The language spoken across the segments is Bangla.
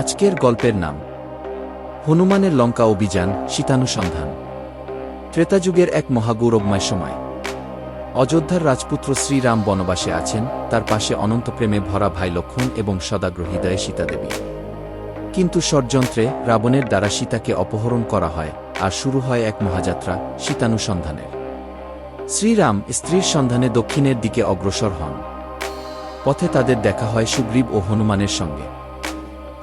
আজকের গল্পের নাম। হনুমানের লঙ্কা অভিযান শীতানুসন্ধান ত্রেতাযুগের এক মহাগৌরবময় সময়। অযোধ্যার রাজপুত্র শ্রীরাম বনবাসে আছেন, তার পাশে অনন্ত প্রেমে ভরা ভাই লক্ষণ এবং সদাগ্র হৃদয়ে সীতাদেবী কিন্তু ষড়যন্ত্রে রাবণের দ্বারা সীতাকে অপহরণ করা হয়, আর শুরু হয় এক মহাযাত্রা শীতানুসন্ধানের শ্রীরাম স্ত্রীর সন্ধানে দক্ষিণের দিকে অগ্রসর হন। পথে তাদের দেখা হয় সুগ্রীব ও হনুমানের সঙ্গে।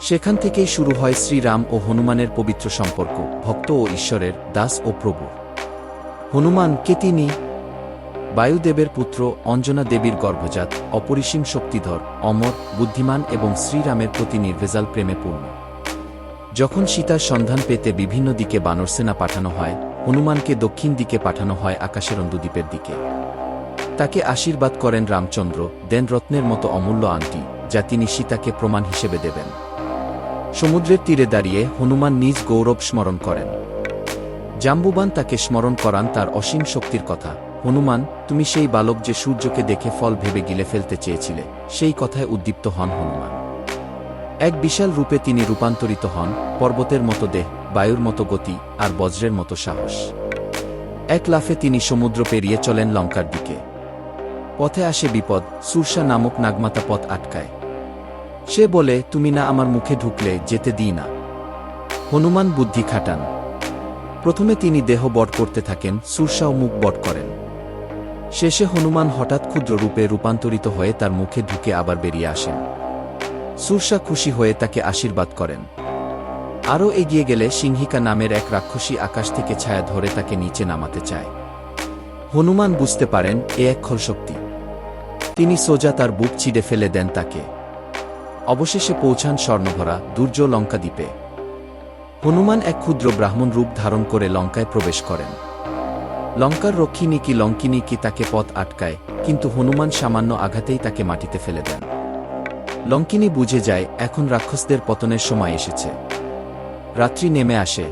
সেখান থেকেই শুরু হয় শ্রীরাম ও হনুমানের পবিত্র সম্পর্ক, ভক্ত ও ঈশ্বরের, দাস ও প্রভু। হনুমান কে তিনি বায়ুদেবের পুত্র অঞ্জনা দেবীর গর্ভজাত, অপরিসীম শক্তিধর, অমর, বুদ্ধিমান এবং শ্রীরামের প্রতি নির্ভেজাল প্রেমে পূর্ণ। যখন সীতার সন্ধান পেতে বিভিন্ন দিকে বানরসেনা পাঠানো হয়, হনুমানকে দক্ষিণ দিকে পাঠানো হয় আকাশের অন্দুদ্বীপের দিকে। তাকে আশীর্বাদ করেন রামচন্দ্র দেন রত্নের মতো অমূল্য আংটি, যা তিনি সীতাকে প্রমাণ হিসেবে দেবেন। সমুদ্রের তীরে দাঁড়িয়ে হনুমান নিজ গৌরব স্মরণ করেন। জাম্বুবান তাকে স্মরণ করান তার অসীম শক্তির কথা। হনুমান, তুমি সেই বালক যে সূর্যকে দেখে ফল ভেবে গিলে ফেলতে চেয়েছিলে, সেই কথায় উদ্দীপ্ত হন হনুমান। এক বিশাল রূপে তিনি রূপান্তরিত হন, পর্বতের মতো দেহ, বায়ুর মতো গতি আর বজ্রের মতো সাহস। এক লাফে তিনি সমুদ্র পেরিয়ে চলেন লঙ্কার দিকে। পথে আসে বিপদ, সুরসা নামক নাগমাতা পথ আটকায়। সে বলে, তুমি না আমার মুখে ঢুকলে যেতে দিই না। হনুমান বুদ্ধি খাটান। প্রথমে তিনি দেহ বট করতে থাকেন, সুরসাও মুখ বট করেন। শেষে হনুমান হঠাৎ ক্ষুদ্র রূপে রূপান্তরিত হয়ে তার মুখে ঢুকে আবার বেরিয়ে আসেন। সুরসা খুশি হয়ে তাকে আশীর্বাদ করেন। আরও এগিয়ে গেলে সিংহিকা নামের এক রাক্ষসী আকাশ থেকে ছায়া ধরে তাকে নিচে নামাতে চায়। হনুমান বুঝতে পারেন, এ এক শক্তি তিনি সোজা তার বুক চিড়ে ফেলে দেন তাকে। অবশেষে পৌঁছান স্বর্ণভরা দুর্য লঙ্কা দ্বীপে। হনুমান এক ক্ষুদ্র ব্রাহ্মণ রূপ ধারণ করে লঙ্কায় প্রবেশ করেন। লঙ্কার রক্ষিণী কি লঙ্কিনী কি তাকে পথ আটকায়, কিন্তু হনুমান সামান্য আঘাতেই তাকে মাটিতে ফেলে দেন। লঙ্কিনী বুঝে যায়, এখন রাক্ষসদের পতনের সময় এসেছে। রাত্রি নেমে আসে।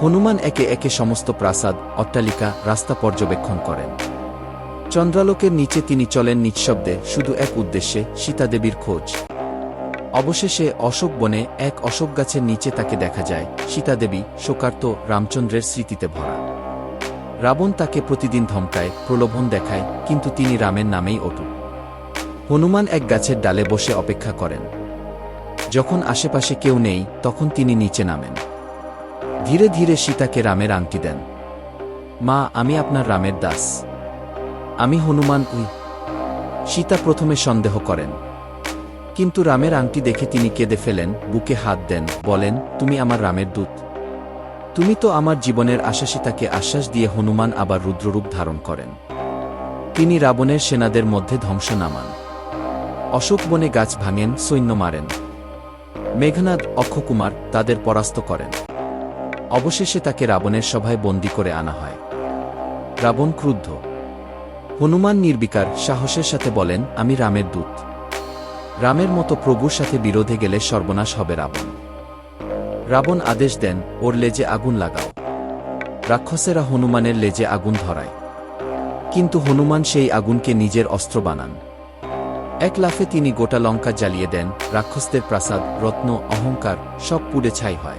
হনুমান একে একে সমস্ত প্রাসাদ, অট্টালিকা, রাস্তা পর্যবেক্ষণ করেন। চন্দ্রালোকের নিচে তিনি চলেন নিঃশব্দে, শুধু এক উদ্দেশ্যে, সীতাদেবীর খোঁজ। অবশেষে অশোক বনে এক অশোক গাছের নিচে তাকে দেখা যায়, সীতাদেবী, শোকার্ত, রামচন্দ্রের স্মৃতিতে ভরা। রাবণ তাকে প্রতিদিন ধমকায়, প্রলোভন দেখায়, কিন্তু তিনি রামের নামেই অটু হনুমান এক গাছের ডালে বসে অপেক্ষা করেন। যখন আশেপাশে কেউ নেই, তখন তিনি নিচে নামেন। ধীরে ধীরে সীতাকে রামের আংটি দেন। মা, আমি আপনার রামের দাস। আমি হনুমান, উই। সীতা প্রথমে সন্দেহ করেন। কিন্তু রামের আংটি দেখে তিনি কেঁদে ফেলেন, বুকে হাত দেন, বলেন, তুমি আমার রামের দূত। তুমি তো আমার জীবনের আশা সীতাকে আশ্বাস দিয়ে হনুমান আবার রুদ্ররূপ ধারণ করেন। তিনি রাবণের সেনাদের মধ্যে ধ্বংস নামান। অশোক বনে গাছ ভাঙেন, সৈন্য মারেন। মেঘনাদ, অক্ষকুমার তাদের পরাস্ত করেন। অবশেষে তাকে রাবণের সভায় বন্দি করে আনা হয়। রাবণ ক্রুদ্ধ। হনুমান নির্বিকার, সাহসের সাথে বলেন, আমি রামের দূত। রামের মতো প্রভুর সাথে বিরোধে গেলে সর্বনাশ হবে রাবণ। রাবণ আদেশ দেন, ওর লেজে আগুন লাগাও। রাক্ষসেরা হনুমানের লেজে আগুন ধরায়। কিন্তু হনুমান সেই আগুনকে নিজের অস্ত্র বানান। এক লাফে তিনি গোটা লঙ্কা জ্বালিয়ে দেন, রাক্ষসদের প্রাসাদ, রত্ন, অহংকার সব পুড়ে ছাই হয়।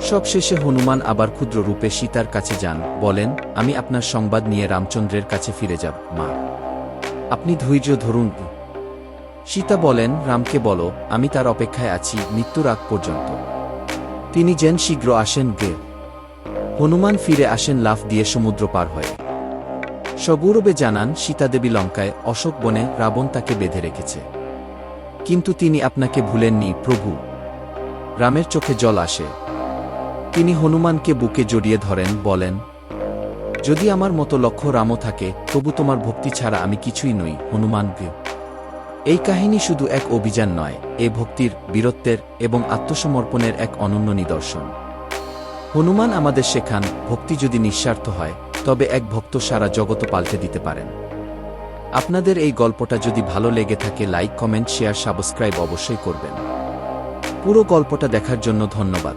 সব শেষে হনুমান আবার ক্ষুদ্র রূপে সীতার কাছে যান, বলেন, আমি আপনার সংবাদ নিয়ে রামচন্দ্রের কাছে ফিরে যাব, মা। আপনি ধৈর্য ধরুন সীতা বলেন, রামকে বলো, আমি তার অপেক্ষায় আছি, মৃত্যুর আগ পর্যন্ত। তিনি যেন শীঘ্র আসেন গে। হনুমান ফিরে আসেন লাফ দিয়ে সমুদ্র পার হয়ে। সগৌরবে জানান সীতাদেবী লঙ্কায় অশোক বনে রাবণ তাকে বেঁধে রেখেছে। কিন্তু তিনি আপনাকে ভুলেননি, প্রভু। রামের চোখে জল আসে। তিনি হনুমানকে বুকে জড়িয়ে ধরেন, বলেন, যদি আমার মতো লক্ষ্য রামও থাকে, তবু তোমার ভক্তি ছাড়া আমি কিছুই নই, হনুমান প্রিয় এই কাহিনী শুধু এক অভিযান নয়, এ ভক্তির, বীরত্বের এবং আত্মসমর্পণের এক অনন্য নিদর্শন। হনুমান আমাদের শেখান, ভক্তি যদি নিঃস্বার্থ হয়, তবে এক ভক্ত সারা জগত পাল্টে দিতে পারেন। আপনাদের এই গল্পটা যদি ভালো লেগে থাকে, লাইক, কমেন্ট, শেয়ার, সাবস্ক্রাইব অবশ্যই করবেন। পুরো গল্পটা দেখার জন্য ধন্যবাদ।